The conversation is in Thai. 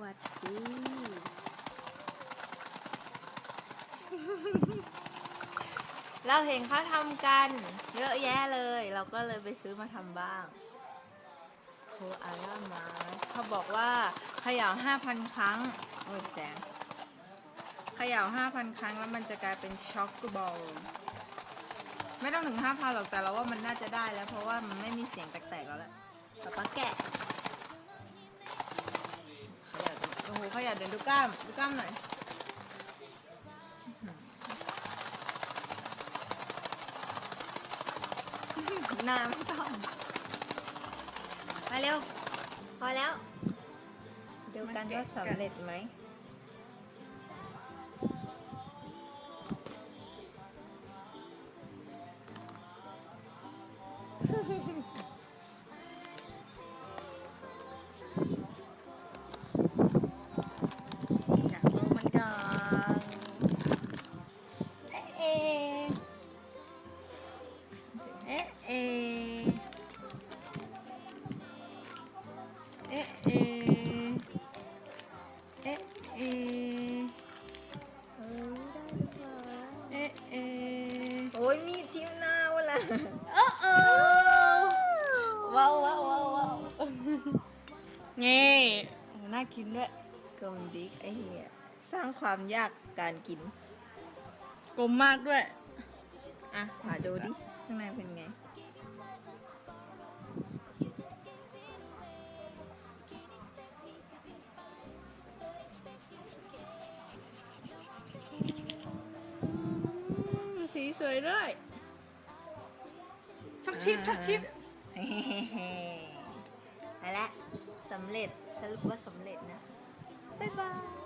วัสดีเราเห็นเขาทำกัน เยอะแยะเลย เราก็เลยไปซื้อมาทำบ้างโคอาล่ามาเขาบอกว่าเขย่า5,000ครั้งโอ้ยแสงเขย่า5,000ครั้งแล้วมันจะกลายเป็นช็อกโกบอลไม่ต้องถึง5,000หรอกแต่เราว่ามันน่าจะได้แล้ว เพราะว่ามันไม่มีเสียงแตกๆแล้วแหละป๊าป๊าแกะ ขย่าเดี๋ยวดูกล้ามดูกล้ามหน่อยหน้าไม่ต้องมาเร็ว พอแล้วเดี๋ยวกันว่าสำเร็จไหมอ เอ๊ะเอ๊ะเอ๊ะเอ๊ะเออได้หรือเปล่าเอ๊ะเอ๊ะโอ้ยมีดทิ่มหน้าวะล่ะโอ้โอ้ว้าวว้าวว้าวว้าวนี่โอ้น่ากินด้วยกลมดิกไอเหี้ยสร้างความยากการกิน กลมมากด้วย อะผ่าดูดิ ข้างในเป็นไง สีสวยด้วยช็อกชิปช็อกชิปเฮ้ๆไปละสำเร็จสรุปว่าสำเร็จนะ บ๊ายบาย